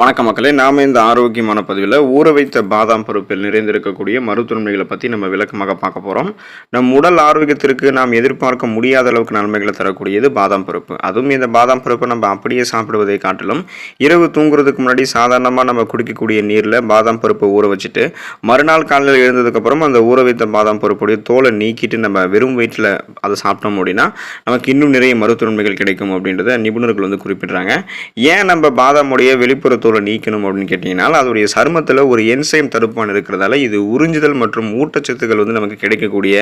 வணக்க மக்களே நாம இந்த ஆரோக்கியமான பதிவில் ஊற வைத்த பாதாம் பருப்பில் நிறைந்திருக்கக்கூடிய மருத்துவமைகளை பற்றி நம்ம விளக்கமாக பார்க்க போகிறோம் நம் உடல் ஆரோக்கியத்திற்கு நாம் எதிர்பார்க்க முடியாத அளவுக்கு நன்மைகளை தரக்கூடியது பாதாம் பருப்பு. அதுவும் இந்த பாதாம் பருப்பை நம்ம அப்படியே சாப்பிடுவதை காட்டிலும் இரவு தூங்குறதுக்கு முன்னாடி சாதாரணமாக நம்ம குடிக்கக்கூடிய நீரில் பாதாம் பருப்பை ஊற வச்சுட்டு மறுநாள் காலையில் எழுந்ததுக்கப்புறம் அந்த ஊற வைத்த பாதாம் பருப்புடைய தோலை நீக்கிட்டு நம்ம வெறும் வயிற்றில் அதை சாப்பிட்டோம் அப்படின்னா நமக்கு இன்னும் நிறைய மருத்துவமைகள் கிடைக்கும் அப்படின்றத நிபுணர்கள் வந்து குறிப்பிடுறாங்க. ஏன் நம்ம பாதாமுடைய வெளிப்புற தோலை நீக்கணும் அப்படின்னு கேட்டிங்கன்னா அதோடைய சருமத்தில் ஒரு என்சைம் தடுப்பான் இருக்கிறதால இது உறிஞ்சுதல் மற்றும் ஊட்டச்சத்துக்கள் வந்து நமக்கு கிடைக்கக்கூடிய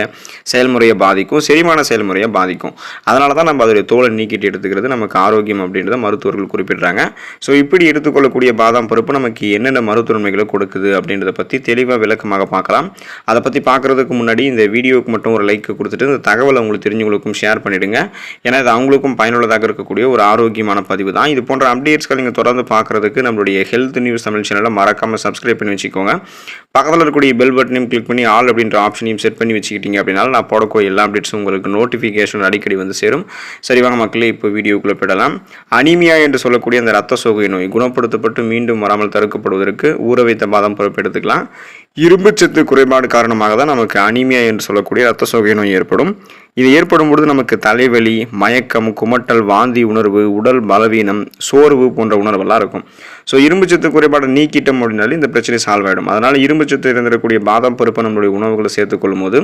செயல்முறையை பாதிக்கும் செரிமான செயல்முறையை பாதிக்கும். அதனால தான் நம்ம அதோடைய தோலை நீக்கிட்டு எடுத்துக்கிறது நமக்கு ஆரோக்கியம் அப்படின்றத மருத்துவர்கள் குறிப்பிடுறாங்க. ஸோ இப்படி எடுத்துக்கொள்ளக்கூடிய பாதாம் பருப்பு நமக்கு என்னென்ன மருத்துவமைகளை கொடுக்குது அப்படின்றத பற்றி தெளிவாக விளக்கமாக பார்க்கலாம். அதை பற்றி பார்க்குறதுக்கு முன்னாடி இந்த வீடியோவுக்கு மட்டும் ஒரு லைக் கொடுத்துட்டு இந்த தகவலை உங்களுக்கு தெரிஞ்சவங்களுக்கும் ஷேர் பண்ணிவிடுங்க ஏன்னா இது அவங்களுக்கும் பயனுள்ளதாக இருக்கக்கூடிய ஒரு ஆரோக்கியமான பதிவு தான். இது போன்ற அப்டேட்ஸ்கள் நீங்கள் தொடர்ந்து பார்க்குறதுக்கு நம்மளுடைய ஹெல்த் நியூஸ் தமிழ் சேனலை மறக்காமல் சப்ஸ்கிரைப் பண்ணி வச்சுக்கோங்க. பக்கத்தில் இருக்கக்கூடிய பெல் பட்டனையும் கிளிக் பண்ணி ஆல் அப்படின்ற ஆப்ஷனையும் செட் பண்ணி வச்சுக்கிட்டீங்க அப்படின்னா நான் போடக்கூடிய எல்லா அப்டேட்ஸும் உங்களுக்கு நோட்டிஃபிகேஷன் அடிக்கடி வந்து சேரும். சரி வாங்க மக்களே இப்போ வீடியோக்குள்ளே போயிடலாம். அனிமியா என்று சொல்லக்கூடிய அந்த ரத்த சோகை நோய் குணப்படுத்தப்பட்டு மீண்டும் வராமல் தடுக்கப்படுவதற்கு ஊற வைத்த பாதம் பருப்பு எடுத்துக்கலாம். இரும்புச்சத்து குறைபாடு காரணமாக தான் நமக்கு அனிமியா என்று சொல்லக்கூடிய ரத்த சோகை நோய் ஏற்படும். இது ஏற்படும் பொழுது நமக்கு தலைவலி மயக்கம் குமட்டல் வாந்தி உணர்வு உடல் பலவீனம் சோர்வு போன்ற உணர்வெல்லாம் இருக்கும். ஸோ இரும்புச்சத்து குறைபாடை நீக்கிட்டோம் அப்படின்னாலே இந்த பிரச்சனை சால்வ் ஆகிடும் அதனால் இரும்புச்சத்து இருந்திருக்கக்கூடிய பாதாம் பருப்பு நம்மளுடைய உணவுகளை சேர்த்துக்கொள்ளும் போது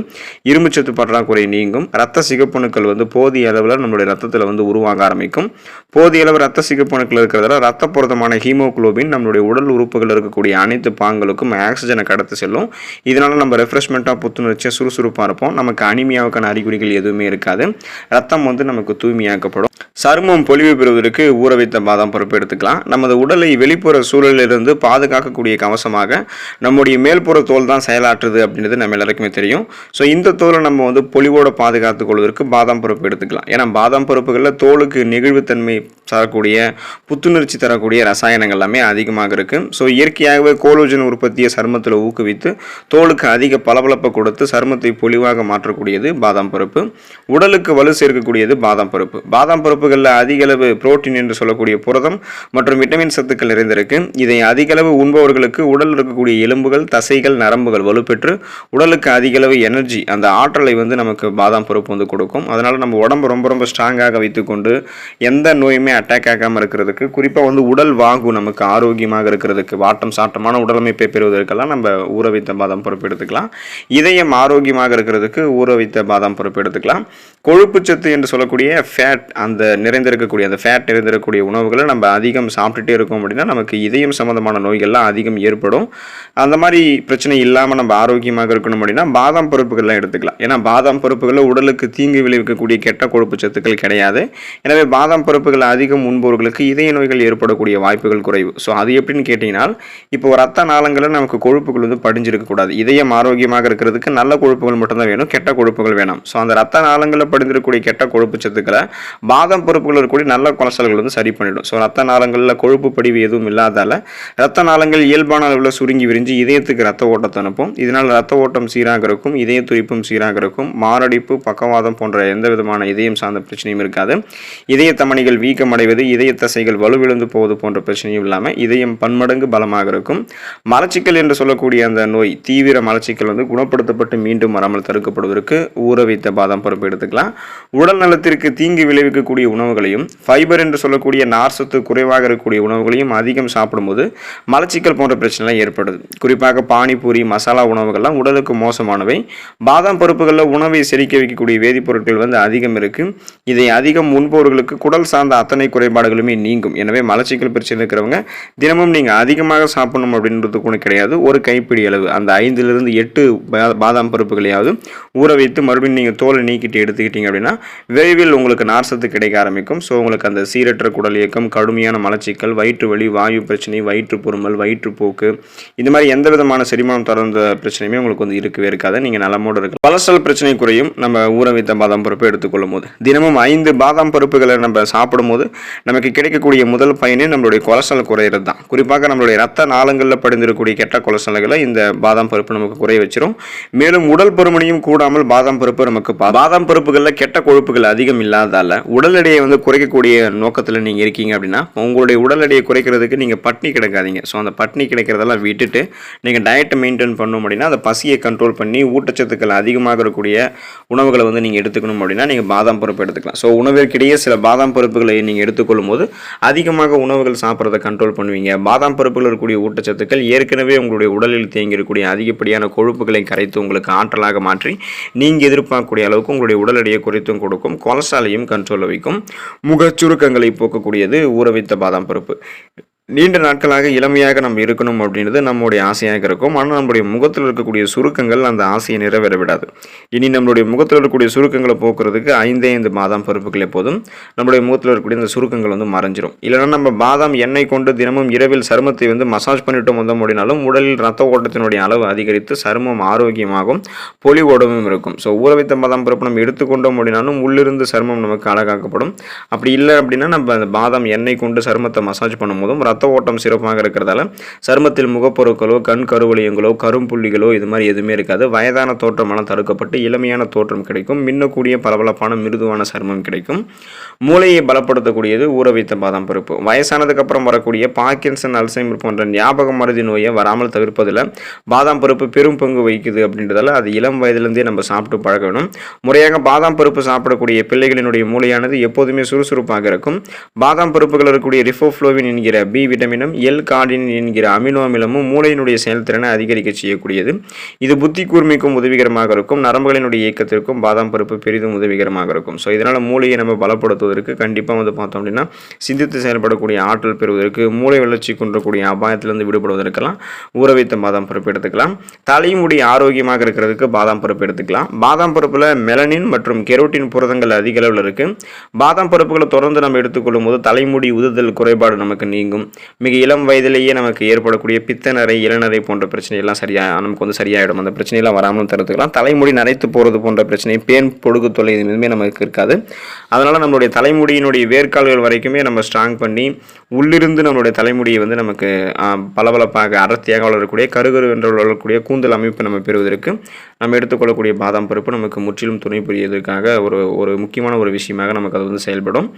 இரும்புச்சத்து பற்றாக்குறை நீங்கும். ரத்த சிகப்பணுக்கள் வந்து போதிய அளவில் நம்மளுடைய ரத்தத்தில் வந்து உருவாக ஆரம்பிக்கும். போதிய அளவு ரத்த சிகப்பணுக்கள் இருக்கிறதால ரத்த பொருத்தமான ஹீமோகுளோபின் நம்மளுடைய உடல் உறுப்புகள் இருக்கக்கூடிய அனைத்து பாங்களுக்கும் ஆக்சிஜனை கடத்து செல்லும். இதனால் நம்ம ரெஃப்ரெஷ்மெண்ட்டாக புத்துணர்ச்சியாக சுறுசுறுப்பாக இருப்போம். நமக்கு அனிமியாவுக்கான அறிகுறிகள் எதுவுமே இருக்காது. ரத்தம் வந்து நமக்கு தூய்மையாக்கப்படும். சருமம் பொலிவு பெறுவதற்கு ஊற வைத்த பாதாம் பருப்பு எடுத்துக்கலாம். நமது உடலை வெளிப்புற சூழலிலிருந்து பாதுகாக்கக்கூடிய கவசமாக நம்முடைய மேல்புற தோல் தான் செயலாற்றுது அப்படின்றது நம்ம எல்லாருக்குமே தெரியும். ஸோ இந்த தோலை நம்ம வந்து பொலிவோட பாதுகாத்துக் கொள்வதற்கு பாதாம் பருப்பு எடுத்துக்கலாம். ஏன்னா பாதாம் பருப்புகளில் தோலுக்கு நெகிழ்வுத்தன்மை தரக்கூடிய புத்துணர்ச்சி தரக்கூடிய ரசாயனங்கள் எல்லாமே அதிகமாக இருக்குது ஸோ இயற்கையாகவே கோலோஜன் உற்பத்தியை சருமத்தில் ஊக்குவி ஊக்குவித்து தோலுக்கு அதிக பளபளப்பை கொடுத்து சருமத்தை பொலிவாக மாற்றக்கூடியது பாதாம் பருப்பு. உடலுக்கு வலு சேர்க்கக்கூடியது பாதாம் பருப்பு. பாதாம் பருப்புகளில் அதிக அளவு புரோட்டீன் என்று சொல்லக்கூடிய புரதம் மற்றும் விட்டமின் சத்துக்கள் நிறைந்திருக்கு. இதை அதிக அளவு உண்பவர்களுக்கு உடல் இருக்கக்கூடிய எலும்புகள் தசைகள் நரம்புகள் வலுப்பெற்று உடலுக்கு அதிக அளவு எனர்ஜி அந்த ஆற்றலை வந்து நமக்கு பாதாம் பருப்பு வந்து கொடுக்கும். அதனால் நம்ம உடம்பு ரொம்ப ரொம்ப ஸ்ட்ராங்காக வைத்துக்கொண்டு எந்த நோயுமே அட்டாக் ஆகாமல் இருக்கிறதுக்கு குறிப்பாக வந்து உடல் வாங்கும் நமக்கு ஆரோக்கியமாக இருக்கிறதுக்கு வாட்டம் சாட்டமான உடலமைப்பை பெறுவதற்கெல்லாம் நம்ம ஊற வைத்த பாதாம் பருப்பு எடுத்துக்கலாம். இதயம் ஆரோக்கியமாக இருக்கிறதுக்கு ஊற வைத்த பாதாம் பருப்பு எடுத்துக்கலாம். கொழுப்புச்சத்து என்று சொல்லக்கூடிய ஃபேட் அந்த நிறைந்திருக்கக்கூடிய அந்த ஃபேட் நிறைந்திருக்கக்கூடிய உணவுகளை நம்ம அதிகம் சாப்பிட்டுட்டே இருக்கோம் அப்படின்னா நமக்கு இதயம் சம்மந்தமான நோய்கள்லாம் அதிகம் ஏற்படும். அந்த மாதிரி பிரச்சனை இல்லாமல் நம்ம ஆரோக்கியமாக இருக்கணும் அப்படின்னா பாதாம் பருப்புகள்லாம் எடுத்துக்கலாம். ஏன்னா பாதாம் பருப்புகளில் உடலுக்கு தீங்கு விளைவிக்கக்கூடிய கெட்ட கொழுப்பு சத்துக்கள் கிடையாது. எனவே பாதாம் பருப்புகள் அதிகம் உண்பவர்களுக்கு இதய நோய்கள் ஏற்படக்கூடிய வாய்ப்புகள் குறைவு. ஸோ அது எப்படின்னு கேட்டிங்கன்னா இப்போ ரத்த நாளங்களில் நமக்கு கொழுப்புகள் வந்து படிஞ்சிருக்கக்கூடாது. இதயம் ஆரோக்கியமாக இருக்கிறதுக்கு நல்ல கொழுப்புகள் மட்டும்தான் வேணும் கெட்ட கொழுப்புகள் வேணும். ஸோ அந்த ரத்த நாளங்களில் படிஞ்சிருக்கக்கூடிய கெட்ட கொழுப்பு சத்துக்களை பாதாம் பருப்புகள் இருக்கக்கூடிய நல்ல கொலஸ்ட்ரால்கள் வந்து சரி பண்ணிடும். ஸோ ரத்த நாளங்களில் கொழுப்பு படிவு எதுவும் இல்லாதால ரத்த நாளங்கள் இயல்பான அளவில் சுருங்கி விரிஞ்சு இதயத்துக்கு ரத்த ஓட்டத்தை அனுப்பும். இதனால் ரத்த ஓட்டம் சீராக இருக்கும் இதய துடிப்பும் சீராக இருக்கும். மாரடைப்பு பக்கவாதம் போன்ற எந்த விதமான இதயம் சார்ந்த பிரச்சனையும் இருக்காது. இதய தமணிகள் வீக்கமடைவது இதய தசைகள் வலுவிழந்து போவது போன்ற பிரச்சனையும் இல்லாமல் இதயம் பன்மடங்கு பலமாக இருக்கும். மலச்சிக்கல் என்று சொல்லக்கூடிய அந்த நோய் தீவிர மலச்சிக்கல் வந்து குணப்படுத்தப்பட்டு மீண்டும் வராமல் தடுக்கப்படுவதற்கு ஊற வைத்த பாதாம் பருப்பு எடுத்துக்கலாம். உடல் நலத்திற்கு தீங்கு விளைவிக்கக்கூடிய உணவுகளையும் ஃபைபர் என்று சொல்லக்கூடிய நார் சத்து குறைவாக இருக்கக்கூடிய உணவுகளையும் அதிகம் சாப்பிடும்போது மலச்சிக்கல் போன்ற பிரச்சனைலாம் ஏற்படுது. குறிப்பாக பானிபூரி மசாலா உணவுகள்லாம் உடலுக்கு மோசமானவை. பாதாம் பருப்புகளில் உணவை செரிக்க வைக்கக்கூடிய வேதிப்பொருட்கள் வந்து அதிகம் இருக்குது இதை அதிகம் உண்பவர்களுக்கு குடல் சார்ந்த அத்தனை குறைபாடுகளுமே நீங்கும். எனவே மலச்சிக்கல் பிரச்சனை இருக்கிறவங்க தினமும் நீங்கள் அதிகமாக சாப்பிடணும் அப்படின்றது கூட கிடையாது. ஒரு கைப்பிடி அளவு. அந்த ஐந்துலேருந்து எட்டு பாதாம் பருப்புகளையாவது ஊற வைத்து மறுபடியும் நீங்கள் தோலை நீக்கிட்டு எடுத்துக்கிட்டீங்க அப்படின்னா விரைவில் உங்களுக்கு நார்சத்து கிடைக்க ஆரம்பிக்கும். ஸோ உங்களுக்கு அந்த சீரற்ற குடல் இயக்கம் கடுமையான மலச்சிக்கல் வயிற்று வலி வாயு பிரச்சனை வயிற்று பொறுமல் வயிற்றுப்போக்கு இந்த மாதிரி எந்த விதமான செரிமானம் தொடர்ந்த பிரச்சனையுமே உங்களுக்கு வந்து இருக்கவே இருக்காது. நீங்கள் நலமோடு இருக்கலாம். கொலஸ்ட்ரால் பிரச்சனை குறையும். நம்ம ஊற வைத்த பாதாம் பருப்பு எடுத்துக்கொள்ளும் போது. தினமும் ஐந்து பாதாம் பருப்புகளை நம்ம சாப்பிடும்போது நமக்கு கிடைக்கக்கூடிய முதல் பயனே நம்மளுடைய கொலஸ்ட்ரால் குறையிறது தான் குறிப்பாக நம்மளுடைய ரத்த நாளங்களில் படிந்திருக்கக்கூடிய கெட்ட கொலஸ்ட்ரால்களை இந்த பாதாம் பருப்பு நமக்கு குறைய வச்சிரும். மேலும் உடல் பருமனையும் கூடாமல் பாதாம் பருப்பு நமக்கு பாதாம் பருப்புகளில் கெட்ட கொழுப்புகள் அதிகம் இல்லாததால் உடல் எடையை வந்து குறைக்கக்கூடிய நோக்கத்தில் நீங்கள் இருக்கீங்க அப்படின்னா உங்களுடைய உடல் எடையை குறைக்கிறதுக்கு நீங்கள் பட்னி கிடக்காதீங்க. ஸோ அந்த பட்னி கிடைக்கிறதெல்லாம் விட்டுட்டு நீங்கள் டயட்டை மெயின்டைன் பண்ணணும் அப்படின்னா அந்த பசியை கண்ட்ரோல் பண்ணி ஊட்டச்சத்துக்கள் அதிகமாக இருக்கக்கூடிய உணவுகளை வந்து நீங்கள் எடுத்துக்கணும் அப்படின்னா நீங்கள் பாதாம் பருப்பு எடுத்துக்கலாம். ஸோ உணவிற்கிடையே சில பாதாம் பருப்புகளை நீங்கள் எடுத்துக்கொள்ளும் போது அதிகமாக உணவுகள் சாப்பிட்றத கண்ட்ரோல் பண்ணுவீங்க. பாதாம் பருப்புகள் இருக்கக்கூடிய ஊட்டச்சத்துக்கள் ஏற்கனவே உங்களுடைய உடலில் தேங்கியிருக்கக்கூடிய அதிகப்படியான கொழுப்புகளை கரைத்து உங்களுக்கு ஆற்றலாக மாற்றி நீங்கள் எதிர்பார்க்கக்கூடிய அளவுக்கு உங்களுடைய உடல் எடையை குறைத்தும் கொடுக்கும். கொலஸ்ட்ராலையும் கண்ட்ரோலில் வைக்கும். முகச்சுருக்கங்களை போக்கக்கூடியது ஊற வைத்த பாதாம் பருப்பு. நீண்ட நாட்களாக இளமையாக நம்ம இருக்கணும் அப்படின்றது நம்முடைய ஆசையாக இருக்கும். ஆனால் நம்மளுடைய முகத்தில் இருக்கக்கூடிய சுருக்கங்கள் அந்த ஆசையை நிறைவேற விடாது. இனி நம்மளுடைய முகத்தில் இருக்கக்கூடிய சுருக்கங்களை போக்குறதுக்கு ஐந்தே ஐந்து பாதாம் பருப்புகளே போதும். நம்முடைய முகத்தில் இருக்கக்கூடிய இந்த சுருக்கங்கள் வந்து மறைஞ்சிரும். இல்லைன்னா நம்ம பாதாம் எண்ணெய் கொண்டு தினமும் இரவில் சருமத்தை வந்து மசாஜ் பண்ணிட்டு வந்தோம் அப்படின்னாலும் உடலில் ரத்த ஓட்டத்தினுடைய அளவு அதிகரித்து சருமம் ஆரோக்கியமாகும். பொலிவோடவும் இருக்கும். ஸோ ஊற வைத்த பாதாம் பருப்பு நம்ம எடுத்துக்கொண்டோம் அப்படின்னாலும் உள்ளிருந்து சருமம் நமக்கு அழகாக்கப்படும். அப்படி இல்லை அப்படின்னா நம்ம அந்த பாதாம் எண்ணெய் கொண்டு சருமத்தை மசாஜ் பண்ணும்போதும் ரத்த ரத்த ஓட்டம் சிறப்பாக இருக்கிறதால சருமத்தில் முகப்பொருட்களோ கண் கருவளியங்களோ கரும்புள்ளிகளோ இது மாதிரி எதுவுமே இருக்காது. வயதான தோற்றமெல்லாம் தடுக்கப்பட்டு இளமையான தோற்றம் கிடைக்கும். மின்னக்கூடிய பளபளப்பான மிருதுவான சருமம் கிடைக்கும். மூளையை பலப்படுத்தக்கூடியது ஊற வைத்த பாதாம் பருப்பு. வயசானதுக்கு அப்புறம் வரக்கூடிய பாக்கின்சன் அல்சைமர் போன்ற ஞாபக மருதி நோயை வராமல் தவிர்ப்பதில் பாதாம் பருப்பு பெரும் பங்கு வகிக்குது அப்படின்றதால அது இளம் வயதிலிருந்தே நம்ம சாப்பிட்டு பழகணும். முறையாக பாதாம் பருப்பு சாப்பிடக்கூடிய பிள்ளைகளினுடைய மூளையானது எப்போதுமே சுறுசுறுப்பாக இருக்கும். பாதாம் பருப்புகள் இருக்கக்கூடிய ரிஃபோஃப்ளோவின் என்கிற பி விட்டமினும் எல் கார்டின் என்கிற அமினோ அமிலமும் மூளையினுடைய செயல்திறனை அதிகரிக்க செய்யக்கூடியது. இது புத்தி கூர்மைக்கும் உதவிகரமாக இருக்கும். நரம்புகளினுடைய இயக்கத்திற்கும் பாதாம் பருப்பு பெரிதும் உதவிகரமாக இருக்கும். ஸோ இதனால் மூளையை நம்ம பலப்படுத்துவதற்கு கண்டிப்பாக வந்து பார்த்தோம் அப்படின்னா சிந்தித்து செயல்படக்கூடிய ஆற்றல் பெறுவதற்கு மூளை வளர்ச்சி கொண்டக்கூடிய அபாயத்திலிருந்து விடுபடுவதற்கெல்லாம் ஊற வைத்த பாதாம் பருப்பு எடுத்துக்கலாம். தலைமுடி ஆரோக்கியமாக இருக்கிறதுக்கு பாதாம் பருப்பு எடுத்துக்கலாம். பாதாம் பருப்பில் மெலனின் மற்றும் கெரோட்டின் புரதங்கள் அதிக அளவில் இருக்குது பாதாம் பருப்புகளை தொடர்ந்து நம்ம எடுத்துக்கொள்ளும் போது தலைமுடி உதுதல் குறைபாடு நமக்கு நீங்கும். மிக இளம் வயதிலேயே நமக்கு ஏற்படக்கூடிய பித்தநரை இளநரை போன்ற பிரச்சனையெல்லாம் சரியாக நமக்கு வந்து சரியாயிடும். அந்த பிரச்சனையெல்லாம் வராமல் தடுத்துக்கலாம். தலைமுடி நரைத்து போகிறது போன்ற பிரச்சனை பேன் பொடுகு தொலை இதுமே நமக்கு இருக்காது. அதனால் நம்மளுடைய தலைமுடியினுடைய வேர்க்கால்கள் வரைக்குமே நம்ம ஸ்ட்ராங் பண்ணி உள்ளிருந்து நம்மளுடைய தலைமுடியை வந்து நமக்கு பளபளப்பாக அடர்த்தியாக வளரக்கூடிய கருகரு என்று வளரக்கூடிய கூந்தல் அமைப்பு நம்ம பெறுவதற்கு நம்ம எடுத்துக்கொள்ளக்கூடிய பாதாம் பருப்பு நமக்கு முற்றிலும் துணை புரியதற்காக ஒரு ஒரு முக்கியமான ஒரு விஷயமாக நமக்கு அது வந்து செயல்படும்.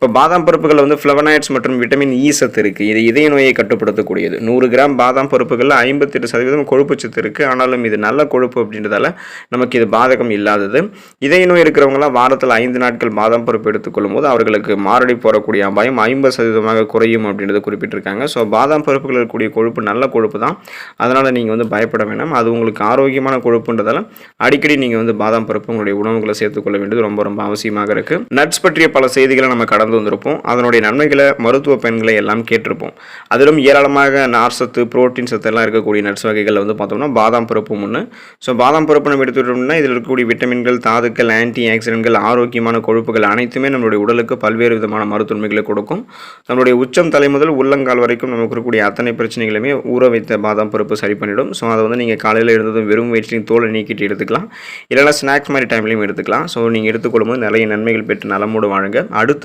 இப்போ பாதாம் பருப்புகளில் வந்து ஃப்ளவனாய்ட்ஸ் மற்றும் விட்டமின் இ e சத்து இருக்குது இது இதய நோயை கட்டுப்படுத்தக்கூடியது. நூறு கிராம் பாதாம் பருப்புகளில் ஐம்பத்தெட்டு சதவீதம் கொழுப்பு சத்து இருக்குது ஆனாலும் இது நல்ல கொழுப்பு அப்படின்றதால நமக்கு இது பாதகம் இல்லாதது. இதய நோய் இருக்கிறவங்களாம் வாரத்தில் ஐந்து நாட்கள் பாதாம் பருப்பு எடுத்துக்கொள்ளும் போது அவர்களுக்கு மாரடி போடக்கூடிய அபாயம் ஐம்பது சதவீதமாக குறையும் அப்படின்றத குறிப்பிட்டிருக்காங்க. ஸோ பாதாம் பருப்புகள் இருக்கக்கூடிய கொழுப்பு நல்ல கொழுப்பு தான் அதனால் நீங்கள் வந்து பயப்பட வேண்டாம் அது உங்களுக்கு ஆரோக்கியமான கொழுப்புன்றதால அடிக்கடி நீங்கள் வந்து பாதாம் பருப்பு உங்களுடைய உணவுகளை சேர்த்துக்கொள்ள வேண்டியது ரொம்ப ரொம்ப அவசியமாக இருக்குது நட்ஸ் பற்றிய பல செய்திகளை நம்ம கடந்து வந்திருப்போம் அதனுடைய நன்மைகளை மருத்துவ பயன்களை எல்லாம் கேட்டிருப்போம். அதிலும் ஏராளமாக நார் சத்து புரோட்டீன் சத்து எல்லாம் இருக்கக்கூடிய நட்ஸ் வகைகளில் வந்து பார்த்தோம்னா பாதாம் பருப்பும் ஒன்று ஸோ பாதாம் பருப்பு நம்ம எடுத்துக்கிட்டோம்னா இதில் இருக்கக்கூடிய விட்டமின்கள் தாதுக்கள் ஆன்டி ஆக்சிடென்ட்கள் ஆரோக்கியமான கொழுப்புகள் அனைத்துமே நம்மளுடைய உடலுக்கு பல்வேறு விதமான மருத்துவமைகளை கொடுக்கும். நம்மளுடைய உச்சம் தலை முதல் உள்ளங்கால் வரைக்கும் நமக்கு இருக்கக்கூடிய அத்தனை பிரச்சனைகளுமே ஊற வைத்த பாதாம் பருப்பு சரி பண்ணிடும். ஸோ அதை வந்து நீங்கள் காலையில் இருந்ததும் வெறும் வயிற்றிலையும் தோலை நீக்கிட்டு எடுத்துக்கலாம். இல்லைனா ஸ்நாக்ஸ் மாதிரி டைம்லையும் எடுத்துக்கலாம். ஸோ நீங்கள் எடுத்துக்கொள்ளும்போது நிறைய நன்மைகள் பெற்று நலமோடு வாழுங்க. அடுத்த